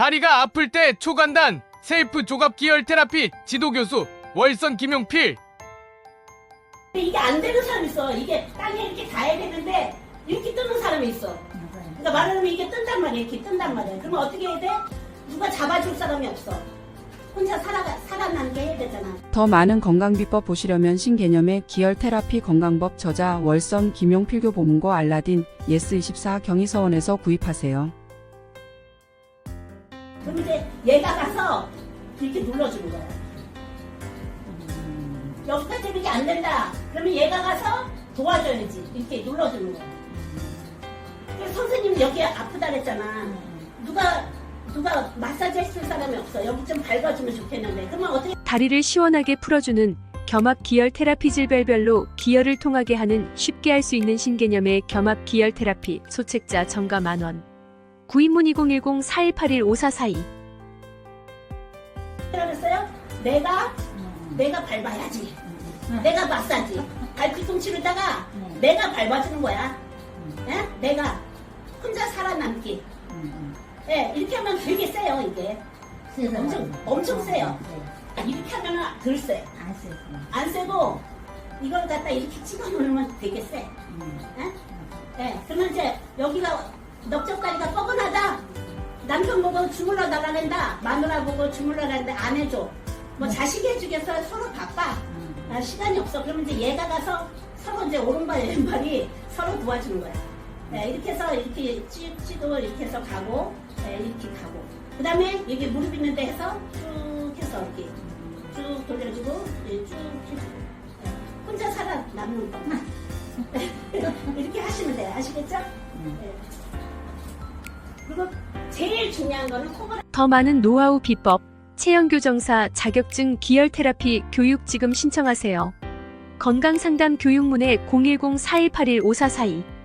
다리가 아플 때 초간단 셀프 조갑 기혈 테라피 지도 교수 월선 김용필 이게 안 되는 사람이 있어. 이게 땅에 이렇게 닿아야 되는데 이렇게 뜨는 사람이 있어. 그러니까 말하면 이게 뜬단 말이야. 이렇게 뜬단 말이야. 그러면 어떻게 해야 돼? 누가 잡아줄 사람이 없어. 혼자 살아가, 살아남게 해야 되잖아. 더 많은 건강 비법 보시려면 신개념의 기혈 테라피 건강법 저자 월선 김용필 교 보문고 알라딘 예스24 경희서원에서 구입하세요. 그럼 얘가 가서 이렇게 눌러주는 거야. 여기까지 이렇게 안 된다. 그러면 얘가 가서 도와줘야지. 이렇게 눌러주는 거야. 그래서 선생님 여기 아프다 그랬잖아. 누가 누가 마사지 해줄 사람이 없어. 여기 좀 밟아주면 좋겠는데. 그러면 어떻게 다리를 시원하게 풀어주는 겸합 기혈 테라피 질별별로 기혈을 통하게 하는 쉽게 할 수 있는 신개념의 겸합 기혈 테라피 소책자 정가 만원 구입문 2010-4181-5442 그랬어요? 내가 내가 밟아야지. 내가 마사지. 발 뒤통치로다가 내가 밟아주는 거야. 예? 내가 혼자 살아남기. 예, 이렇게 하면 되게 세요 이게. 엄청 엄청 세요. 이렇게 하면은 덜 세. 안 쓰고. 안 세고 이걸 갖다 이렇게 찍어 놓으면 되게 세. 예? 예, 그러면 이제 여기가 넓적다리가 뻐근하다. 남편 보고 주물러 달라낸다. 마누라 보고 주물러 달라는데 안 해줘. 뭐 자식이 해주겠어 서로 바빠. 아, 시간이 없어. 그러면 이제 얘가 가서 서로 이제 오른발 왼발이 서로 도와주는 거야. 예, 이렇게 해서 이렇게 찌도 이렇게 해서 가고 예, 이렇게 가고. 그 다음에 여기 무릎 있는 데 해서 쭉 해서 이렇게 쭉 돌려주고 예, 쭉 해주고. 예, 혼자 살아남는 것만. 이렇게 하시면 돼요. 아시겠죠? 예. 제일 중요한 거는 코브라 더 많은 노하우 비법 체형교정사 자격증 기혈 테라피 교육 지금 신청하세요. 건강상담 교육문의 010-4181-5442